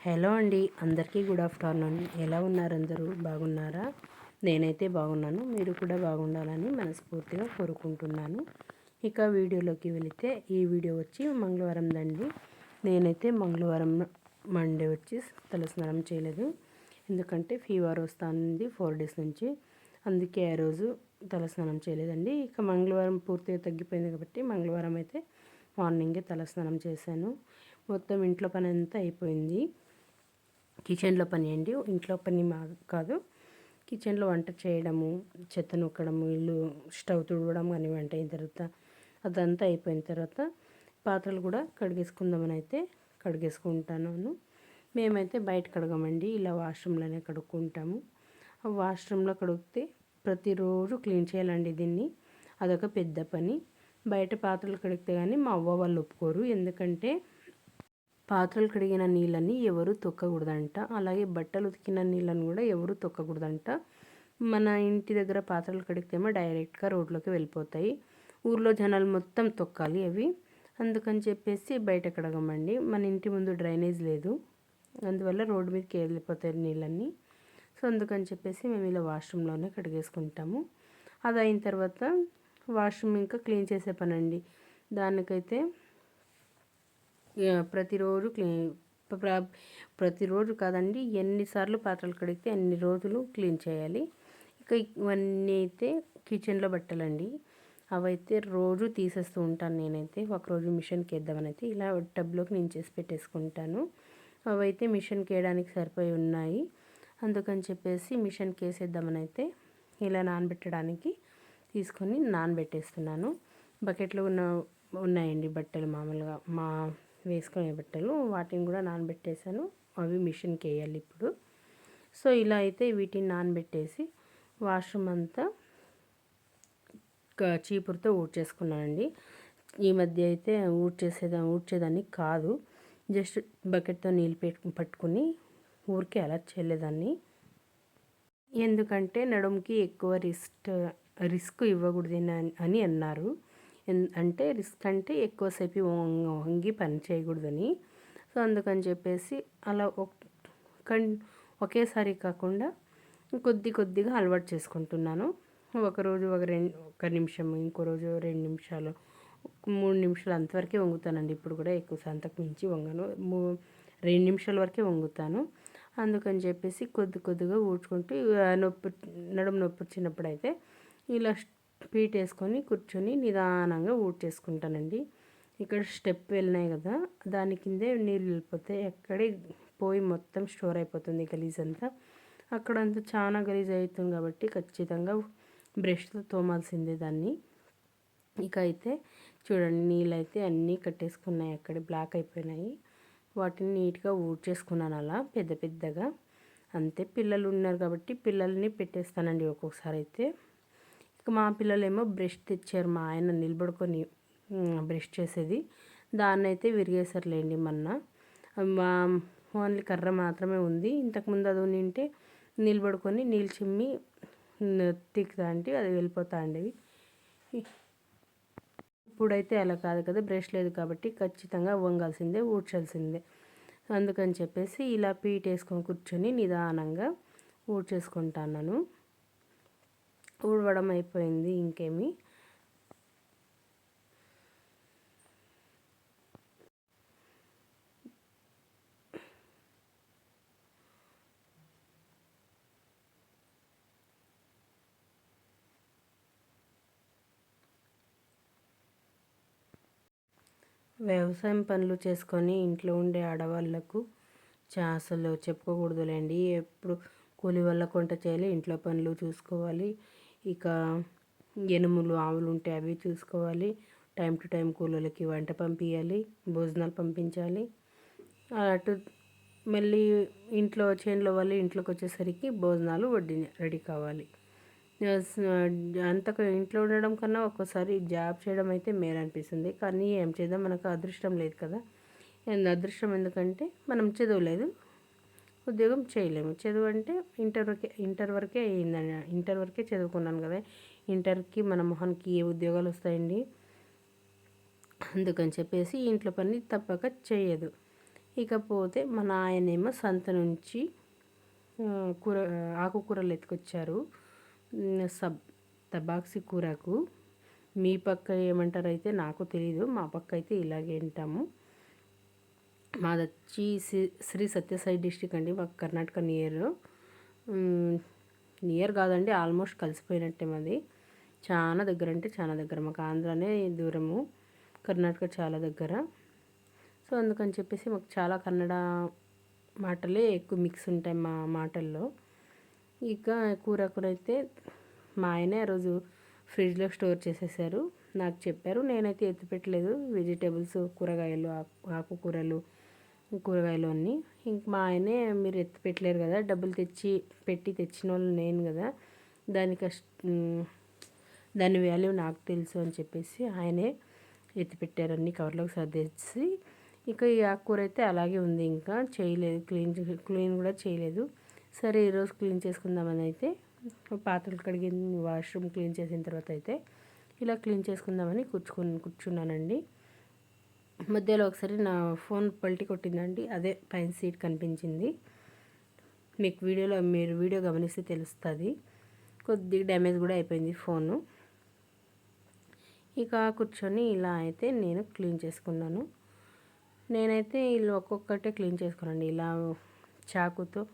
Hello అండి అందరికీ good afternoon ఎలా ఉన్నారు అందరూ? బాగున్నారా? నేనైతే బాగున్నాను. మీరు కూడా బాగుండాలని మనస్ఫూర్తిగా కోరుకుంటున్నాను. ఇక వీడియోలోకి వెళితే ఈ వీడియో వచ్చి మంగళవారం దండి. నేనైతే మంగళవారం మండే వచ్చి తలస్నానం చేయలేదు. ఎందుకంటే ఫీవర్ వస్తుంది ఫోర్ డేస్ నుంచి. అందుకే ఆ రోజు తలస్నానం చేయలేదండి. ఇక మంగళవారం పూర్తిగా తగ్గిపోయింది కాబట్టి మంగళవారం అయితే మార్నింగే తలస్నానం చేశాను. మొత్తం ఇంట్లో పని అంతా అయిపోయింది. కిచెన్లో పని అండి. ఇంట్లో పని మా కాదు. కిచెన్లో వంట చేయడము చెత్త నొక్కడము ఇల్లు స్టవ్ తుడవడం కానీ వంట అయిన తర్వాత అదంతా అయిపోయిన తర్వాత పాత్రలు కూడా కడిగేసుకుందామని అయితే కడిగేసుకుంటాను. మేమైతే బయట కడగమండి. ఇలా వాష్రూమ్లోనే కడుక్కుంటాము. వాష్రూమ్లో కడిగితే ప్రతిరోజు క్లీన్ చేయాలండి దీన్ని. అదొక పెద్ద పని. బయట పాత్రలు కడిగితే కానీ మా అవ్వ వాళ్ళు ఒప్పుకోరు. ఎందుకంటే పాత్రలు కడిగిన నీళ్ళని ఎవరు తొక్కకూడదంట. అలాగే బట్టలు ఉతికిన నీళ్ళని కూడా ఎవరు తొక్కకూడదంట. మన ఇంటి దగ్గర పాత్రలు కడిగితేమో డైరెక్ట్గా రోడ్లోకి వెళ్ళిపోతాయి. ఊర్లో జనాలు మొత్తం తొక్కాలి అవి. అందుకని చెప్పేసి బయట కడగమండి. మన ఇంటి ముందు డ్రైనేజ్ లేదు. అందువల్ల రోడ్డు మీదకి వెళ్ళిపోతాయి నీళ్ళన్నీ. సో అందుకని చెప్పేసి మేము ఇలా వాష్రూమ్లోనే కడిగేసుకుంటాము. అది అయిన తర్వాత వాష్రూమ్ ఇంకా క్లీన్ చేసే పనండి. దానికైతే ప్రతిరోజు క్లీన్ ప్రతిరోజు కాదండి ఎన్నిసార్లు పాత్రలు కడిగితే అన్ని రోజులు క్లీన్ చేయాలి. ఇక ఇవన్నీ అయితే కిచెన్లో బట్టలండి. అవైతే రోజు తీసేస్తూ ఉంటాను నేనైతే. ఒకరోజు మిషన్కి వేద్దామని అయితే ఇలా టబ్లోకి నేను చేసి పెట్టేసుకుంటాను. అవైతే మిషన్కి వేయడానికి సరిపోయి ఉన్నాయి. అందుకని చెప్పేసి మిషన్కి వేసేద్దామని అయితే ఇలా నానబెట్టడానికి తీసుకొని నానబెట్టేస్తున్నాను. బకెట్లో ఉన్న ఉన్నాయండి బట్టలు మామూలుగా. మా వేసుకునే బట్టలు వాటిని కూడా నానబెట్టేశాను. అవి మిషన్కి వేయాలి ఇప్పుడు. సో ఇలా అయితే వీటిని నానబెట్టేసి వాష్రూమ్ అంతా చీపురుతో ఊడ్చేసుకున్నానండి. ఈ మధ్య అయితే ఊడ్చేసేదా ఊడ్చేదాన్ని కాదు. జస్ట్ బకెట్తో నీళ్ళు పెట్టు పట్టుకుని ఊరికే అలా చేయలేదాన్ని. ఎందుకంటే నడుముకి ఎక్కువ రిస్ట్ రిస్క్ ఇవ్వకూడదు అని అన్నారు. అంటే రిస్క్ అంటే ఎక్కువసేపు వంగి పని చేయకూడదని. సో అందుకని చెప్పేసి అలా ఒకేసారి కాకుండా కొద్ది కొద్దిగా అలవాటు చేసుకుంటున్నాను. ఒకరోజు ఒక రెండు ఒక నిమిషం ఇంకో రోజు రెండు నిమిషాలు మూడు నిమిషాలు అంతవరకే వంగుతానండి. ఇప్పుడు కూడా ఎక్కువ సంతకు మించి వంగను. రెండు నిమిషాల వరకే వంగుతాను. అందుకని చెప్పేసి కొద్ది కొద్దిగా ఊడ్చుకుంటూ నొప్పి నడుము నొప్పి వచ్చినప్పుడు అయితే ఇలా పీట్ వేసుకొని కూర్చొని నిదానంగా ఊడ్చేసుకుంటానండి ఇక్కడ స్టెప్ వెళ్ళినాయి కదా దాని కిందే నీళ్ళు వెళ్ళిపోతే ఎక్కడే పోయి మొత్తం స్టోర్ అయిపోతుంది గలీజ్ అంతా. అక్కడంతా చాలా గలీజ్ అవుతుంది కాబట్టి ఖచ్చితంగా బ్రష్తో తోమాల్సిందే దాన్ని. ఇక అయితే చూడండి నీళ్ళు అయితే అన్నీ కట్టేసుకున్నాయి అక్కడ బ్లాక్ అయిపోయినాయి. వాటిని నీట్గా ఊడ్చేసుకున్నాను అలా పెద్ద పెద్దగా. అంతే పిల్లలు ఉన్నారు కాబట్టి పిల్లల్ని పెట్టేస్తానండి ఒక్కొక్కసారి అయితే. ఇక మా పిల్లలేమో బ్రష్ తెచ్చారు మా ఆయన నిలబడుకొని బ్రష్ చేసేది. దాన్ని అయితే విరిగేసారులేండి మొన్న. మా ఓన్లీ కర్ర మాత్రమే ఉంది. ఇంతకుముందు అది నింటే నిలబడుకొని నీళ్ళు చిమ్మి తిక్కుతా అంటే అది వెళ్ళిపోతా ఉండేవి ఇప్పుడైతే అలా కాదు కదా బ్రష్ లేదు కాబట్టి ఖచ్చితంగా వంగాల్సిందే ఊడ్చాల్సిందే. అందుకని చెప్పేసి ఇలా పీట్ వేసుకొని కూర్చొని నిదానంగా ఊడ్చేసుకుంటాను ఊడవడం అయిపోయింది ఇంకేమి. వ్యవసాయం పనులు చేసుకొని ఇంట్లో ఉండే ఆడవాళ్ళకు అసలు చెప్పుకోకూడదులేండి. ఎప్పుడు కూలి వల్ల కొంట చేయాలి ఇంట్లో పనులు చూసుకోవాలి. ఇక ఎనుములు ఆవులు ఉంటే అవి చూసుకోవాలి. టైం టు టైం కూలీలకి వంట పంపించాలి భోజనాలు పంపించాలి. అటు మళ్ళీ ఇంట్లో చేనులో వాళ్ళు ఇంట్లోకి వచ్చేసరికి భోజనాలు వడ్డీ రెడీ కావాలి. అంత ఇంట్లో ఉండడం కన్నా ఒక్కోసారి జాబ్ చేయడం అయితే మేలు అనిపిస్తుంది. కానీ ఏం చేద్దాం? మనకు అదృష్టం లేదు కదా. అదృష్టం ఎందుకంటే మనం చదవలేదు. ఉద్యోగం చేయలేము. చదువు అంటే ఇంటర్ వరకే ఇంటర్ వరకే అయిందండి. ఇంటర్ వరకే చదువుకున్నాను కదా. ఇంటర్కి మన మొహానికి ఏ ఉద్యోగాలు వస్తాయండి? అందుకని చెప్పేసి ఇంట్లో పని తప్పక చేయదు. ఇకపోతే మా నాయనేమో సంత నుంచి కూర ఆకుకూరలు ఎత్తుకొచ్చారు. సబ్ తబాక్సి కూరకు. మీ పక్క ఏమంటారైతే నాకు తెలీదు. మా పక్క అయితే ఇలాగే వింటాము మాది వచ్చి శ్రీ సత్యసాయి డిస్టిక్ అండి మాకు కర్ణాటక నియర్. నియర్ కాదండి ఆల్మోస్ట్ కలిసిపోయినట్టే మాది. చాలా దగ్గర అంటే చాలా దగ్గర మాకు ఆంధ్రానే దూరము కర్ణాటక చాలా దగ్గర. సో అందుకని చెప్పేసి మాకు చాలా కన్నడ మాటలే ఎక్కువ మిక్స్ ఉంటాయి మా మాటల్లో. ఇక కూర అయితే మా ఆయనే ఆ రోజు ఫ్రిడ్జ్లో స్టోర్ చేసేసారు. నాకు చెప్పారు నేనైతే ఎత్తిపెట్టలేదు. వెజిటేబుల్స్ కూరగాయలు ఆకుకూరలు కూరగాయలు అన్నీ. ఇంక మా ఆయనే మీరు ఎత్తి పెట్టలేరు కదా డబ్బులు తెచ్చి పెట్టి తెచ్చిన వాళ్ళు నేను కదా దాని కష్ట దాని వాల్యూ నాకు తెలుసు అని చెప్పేసి ఆయనే ఎత్తి పెట్టారు అన్ని కవర్లోకి సర్దేసి. ఇక ఈ ఆకుకూర అయితే అలాగే ఉంది ఇంకా చేయలేదు క్లీన్ క్లీన్ కూడా చేయలేదు. సరే ఈరోజు క్లీన్ చేసుకుందామని అయితే పాత్రలు కడిగి వాష్రూమ్ క్లీన్ చేసిన తర్వాత అయితే ఇలా క్లీన్ చేసుకుందామని కూర్చుని కూర్చున్నానండి. మధ్యలో ఒకసారి నా ఫోన్ పల్టి కొట్టిందండి. అదే పైన సీట్ కనిపించింది. మీకు వీడియోలో మీరు వీడియో గమనిస్తే తెలుస్తుంది. కొద్దిగా డ్యామేజ్ కూడా అయిపోయింది ఫోను. ఇక కూర్చొని ఇలా అయితే నేను క్లీన్ చేసుకున్నాను. నేనైతే ఇల్లు ఒక్కొక్కటే క్లీన్ చేసుకున్నాను. ఇలా చాకుతో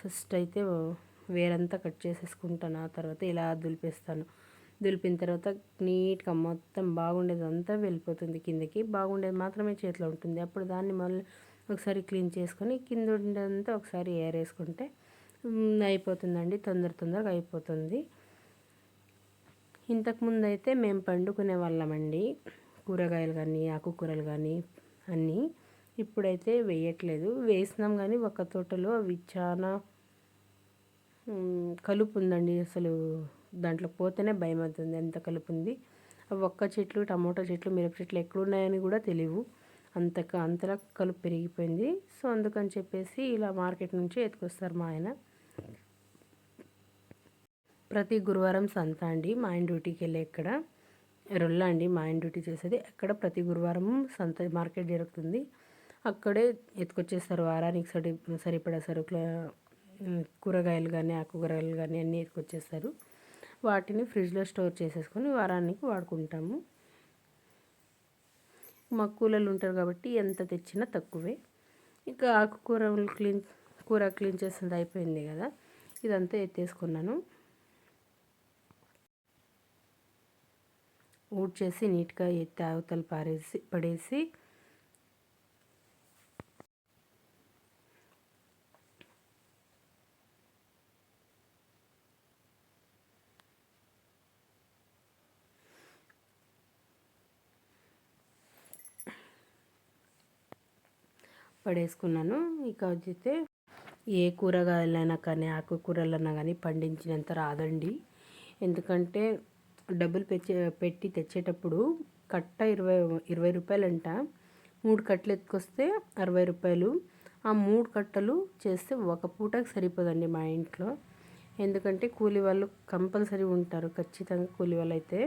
ఫస్ట్ అయితే వేరంతా కట్ చేసేసుకుంటాను. ఆ తర్వాత ఇలా దులిపేస్తాను. దులిపిన తర్వాత నీట్గా మొత్తం బాగుండేది అంతా వెళ్ళిపోతుంది కిందకి. బాగుండేది మాత్రమే చేతిలో ఉంటుంది. అప్పుడు దాన్ని మళ్ళీ ఒకసారి క్లీన్ చేసుకొని కింద ఉండేదంతా ఒకసారి ఏరేసుకుంటే అయిపోతుందండి. తొందర తొందరగా అయిపోతుంది. ఇంతకుముందు అయితే మేము పండుకునే వాళ్ళమండి కూరగాయలు కానీ ఆకుకూరలు కానీ అన్నీ ఇప్పుడైతే వేయట్లేదు. వేసినాం కానీ ఒక తోటలో అవి చాలా కలుపు ఉందండి అసలు. దాంట్లో పోతేనే భయం అవుతుంది ఎంత కలుపు ఉంది ఒక్క చెట్లు టమోటా చెట్లు మిరప చెట్లు ఎక్కడున్నాయని కూడా తెలియవు అంత అంతలా కలుపు పెరిగిపోయింది. సో అందుకని చెప్పేసి ఇలా మార్కెట్ నుంచి ఎత్తుకొస్తారు మా ఆయన. ప్రతి గురువారం సంత అండి మా ఆయన డ్యూటీకి వెళ్ళే ఇక్కడ రొల్ల అండి మా ఆయన డ్యూటీ చేసేది. అక్కడ ప్రతి గురువారం సంత మార్కెట్ జరుగుతుంది. అక్కడే ఎత్తుకొచ్చేస్తారు వారానికి సరి సరిపడా సరుకుల కూరగాయలు కానీ ఆకుకూరగాయలు కానీ అన్నీ ఎత్తుకొచ్చేస్తారు. వాటిని ఫ్రిడ్జ్లో స్టోర్ చేసేసుకొని వారానికి వాడుకుంటాము. మా కూలలు ఉంటారు కాబట్టి ఎంత తెచ్చినా తక్కువే. ఇంకా ఆకుకూరలు క్లీన్ కూర క్లీన్ చేసింది అయిపోయింది కదా. ఇదంతా ఎత్తేసుకున్నాను. ఊడ్చేసి నీట్గా ఎత్తి అవతల పారేసి పడేసి పడేసుకున్నాను. ఇక వచ్చితే ఏ కూరగాయలైనా కానీ ఆకుకూరలైనా కానీ పండించినంత రాదండి. ఎందుకంటే డబ్బులు పెట్టి పెట్టి తెచ్చేటప్పుడు కట్ట ఇరవై ఇరవై రూపాయలంట. మూడు కట్టలు ఎత్తుకొస్తే అరవై రూపాయలు. ఆ మూడు కట్టలు చేస్తే ఒక పూటకి సరిపోదండి మా ఇంట్లో. ఎందుకంటే కూలి వాళ్ళు కంపల్సరీ ఉంటారు. ఖచ్చితంగా కూలి వాళ్ళు అయితే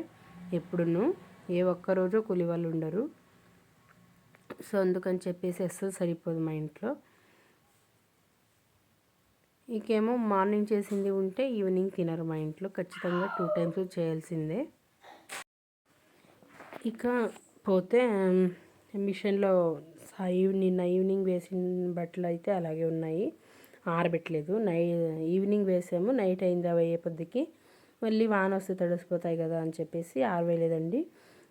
ఎప్పుడును ఏ ఒక్కరోజు కూలి వాళ్ళు ఉండరు. సో అందుకని చెప్పేసి అస్సలు సరిపోదు మా ఇంట్లో. ఇంకేమో మార్నింగ్ చేసింది ఉంటే ఈవినింగ్ తినరు మా ఇంట్లో. ఖచ్చితంగా టూ టైమ్స్ చేయాల్సిందే. ఇక పోతే మిషన్లో నిన్న ఈవినింగ్ వేసిన బట్టలు అయితే అలాగే ఉన్నాయి. ఆరబెట్టలేదు. నై ఈవినింగ్ వేసాము. నైట్ అయింది అవి అయ్యే పొద్దుకి. మళ్ళీ వాన వస్తే తడిసిపోతాయి కదా అని చెప్పేసి ఆరవేయలేదండి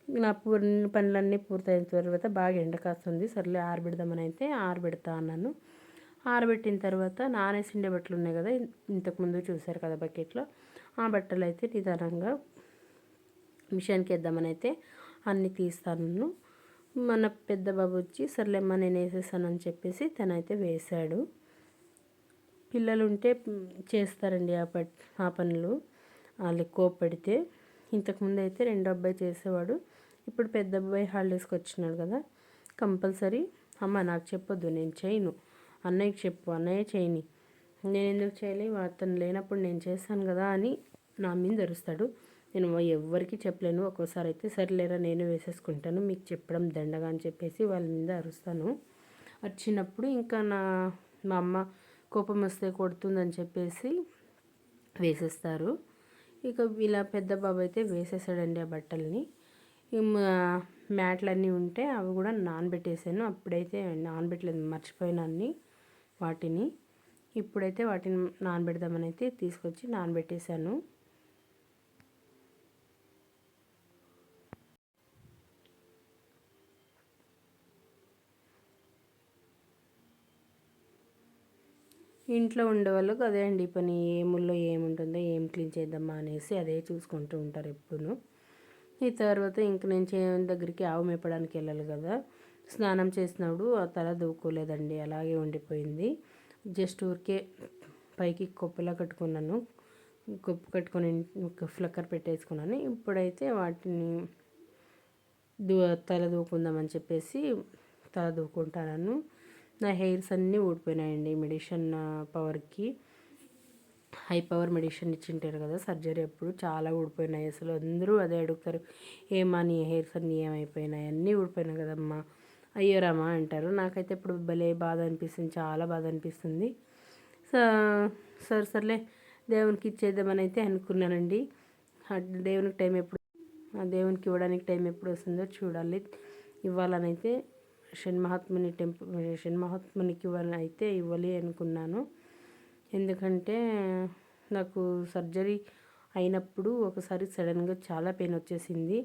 నా పూర్ పనులన్నీ పూర్తయిన తర్వాత బాగా ఎండ కాస్తుంది. సర్లే ఆరబెడదామని అయితే ఆరబెడతా అన్నాను. ఆరబెట్టిన తర్వాత నానేసిండే బట్టలు ఉన్నాయి కదా ఇంతకుముందు చూశారు కదా బకెట్లో. ఆ బట్టలు అయితే నిదానంగా మిషన్కి వేద్దామని అయితే అన్నీ తీస్తాను మన పెద్ద బాబు వచ్చి సర్లేమ్మ నేను వేసేసానని చెప్పేసి తనైతే వేశాడు. పిల్లలు ఉంటే చేస్తారండి ఆ పట్ ఆ పనులు. వాళ్ళు కోప్ పెడితే ఇంతకుముందు అయితే రెండో అబ్బాయి చేసేవాడు. ఇప్పుడు పెద్ద అబ్బాయి హాలిడేస్కి వచ్చినాడు కదా కంపల్సరీ. అమ్మ నాకు చెప్పొద్దు నేను చేయను. అన్నయ్యకి చెప్పు అన్నయ్య చేయని. నేను ఎందుకు చేయలే? అతను లేనప్పుడు నేను చేస్తాను కదా అని నా మీద అరుస్తాడు. నేను ఎవ్వరికి చెప్పలేను. ఒక్కోసారి అయితే సరిలేరా నేను వేసేసుకుంటాను మీకు చెప్పడం దండగా అని చెప్పేసి వాళ్ళ మీద అరుస్తాను. వచ్చినప్పుడు ఇంకా నా మా అమ్మ కోపం వస్తే కొడుతుందని చెప్పేసి వేసేస్తారు. ఇక ఇలా పెద్ద బాబు అయితే వేసేసాడండి ఆ బట్టల్ని. మ్యాట్లన్నీ ఉంటే అవి కూడా నానబెట్టేసాను. అప్పుడైతే నానబెట్టలేదు మర్చిపోయినా అన్ని వాటిని. ఇప్పుడైతే వాటిని నానబెడదామని అయితే తీసుకొచ్చి నానబెట్టేశాను ఇంట్లో ఉండేవాళ్ళకి అదే అండి పని ఏ ముళ్ళో ఏముంటుందో ఏం క్లీన్ చేద్దామా అనేసి అదే చూసుకుంటూ ఉంటారు ఎప్పుడు. ఈ తర్వాత ఇంక నేను చేను దగ్గరికి ఆవు మేపడానికి వెళ్ళాలి కదా. స్నానం చేసినప్పుడు ఆ తల దూకోలేదండి అలాగే ఉండిపోయింది. జస్ట్ ఊరికే పైకి కొప్పలా కట్టుకున్నాను. కొప్పు కట్టుకొని ఫ్లక్కర్ పెట్టేసుకున్నాను. ఇప్పుడైతే వాటిని దూ తల దూకుందామని చెప్పేసి తల దూకుంటాను నా హెయిర్స్ అన్నీ ఊడిపోయినాయండి మెడిషన్ పవర్కి. హై పవర్ మెడిషన్ ఇచ్చింటారు కదా సర్జరీ అప్పుడు చాలా ఊడిపోయినాయి. అసలు అందరూ అదే అడుగుతారు ఏమా నీ హెయిర్స్ అన్నీ ఏమైపోయినాయి అన్నీ ఊడిపోయినాయి కదమ్మా. అయ్యోరామా అంటారు. నాకైతే ఇప్పుడు భలే బాధ అనిపిస్తుంది చాలా బాధ అనిపిస్తుంది. సరే సర్లే దేవునికి ఇచ్చేద్దామని అయితే అనుకున్నానండి. దేవునికి టైం ఎప్పుడు దేవునికి ఇవ్వడానికి టైం ఎప్పుడు వస్తుందో చూడాలి. ఇవ్వాలనైతే షణ్మహాత్ముని టెంపుల్ షణ్మహాత్మునికి ఇవ్వాలని అయితే ఇవ్వాలి అనుకున్నాను. ఎందుకంటే నాకు సర్జరీ అయినప్పుడు ఒకసారి సడన్గా చాలా పెయిన్ వచ్చేసింది.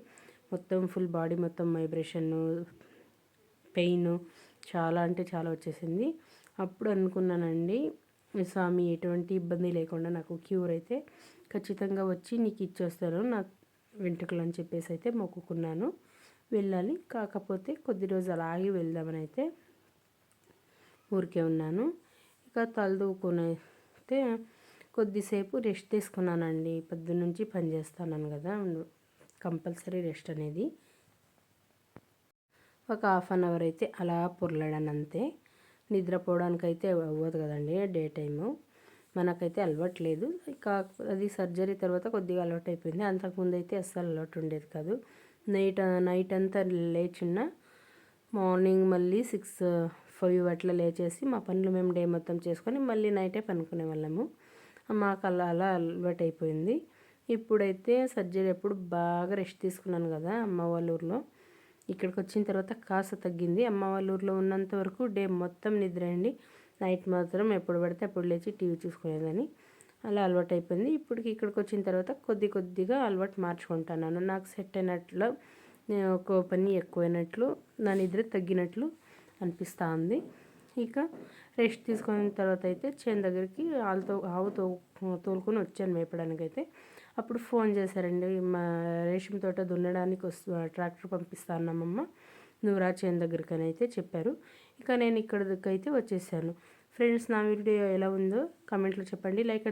మొత్తం ఫుల్ బాడీ మొత్తం వైబ్రేషన్ పెయిన్ చాలా అంటే చాలా వచ్చేసింది. అప్పుడు అనుకున్నానండి స్వామి ఎటువంటి ఇబ్బంది లేకుండా నాకు క్యూర్ అయితే ఖచ్చితంగా వచ్చి నీకు ఇచ్చేస్తాను నా వెంట్రుకలు అని చెప్పేసి అయితే మొక్కుకున్నాను. వెళ్ళాలి. కాకపోతే కొద్ది రోజు అలాగే వెళ్దామని అయితే ఊరికే ఉన్నాను. ఇక తలదూకునే అయితే కొద్దిసేపు రెస్ట్ తీసుకున్నానండి. పొద్దు నుంచి పని కదా. కంపల్సరీ రెస్ట్ అనేది. ఒక హాఫ్ అన్ అవర్ అయితే అలా పొరలాడాను అంతే. నిద్రపోవడానికి అయితే అవ్వదు కదండి డే టైము. మనకైతే అలవాట్లేదు ఇక అది సర్జరీ తర్వాత కొద్దిగా అలవాటు అయిపోయింది. అంతకుముందు అయితే అస్సలు అలవాటు ఉండేది కాదు. నైట్ నైట్ అంతా లేచున్నా మార్నింగ్ మళ్ళీ సిక్స్ ఫైవ్ అట్లా లేచేసి మా పనులు మేము డే మొత్తం చేసుకొని మళ్ళీ నైటే పనుకునే వాళ్ళము. మాకు అలా అలా అలవాటు అయిపోయింది. ఇప్పుడైతే సర్జరీ అప్పుడు బాగా రెస్ట్ తీసుకున్నాను కదా అమ్మ వాళ్ళ ఊర్లో. ఇక్కడికి వచ్చిన తర్వాత కాస్త తగ్గింది. అమ్మ వాళ్ళ ఊర్లో ఉన్నంత వరకు డే మొత్తం నిద్ర అండి నైట్ మాత్రం ఎప్పుడు పడితే అప్పుడు లేచి టీవీ చూసుకునేదని అలా అలవాటు అయిపోయింది. ఇప్పటికి ఇక్కడికి వచ్చిన తర్వాత కొద్ది కొద్దిగా అలవాటు మార్చుకుంటాను నాకు సెట్ అయినట్లు ఒక పని ఎక్కువైనట్లు నా నిద్ర తగ్గినట్లు అనిపిస్తూ ఉంది ఇక రెస్ట్ తీసుకున్న తర్వాత అయితే చేను దగ్గరికి ఆవుతో ఆవు తో తోలుకొని వచ్చాను మేపడానికైతే. అప్పుడు ఫోన్ చేశారండి మా రేషం తోట దున్నడానికి వస్తు ట్రాక్టర్ పంపిస్తా అన్నామమ్మ నువ్వు రా చేను దగ్గరికి అని అయితే చెప్పారు. ఇక నేను ఇక్కడికైతే అయితే వచ్చేసాను. ఫ్రెండ్స్ నా వీడియో ఎలా ఉందో కమెంట్లో చెప్పండి. లైక్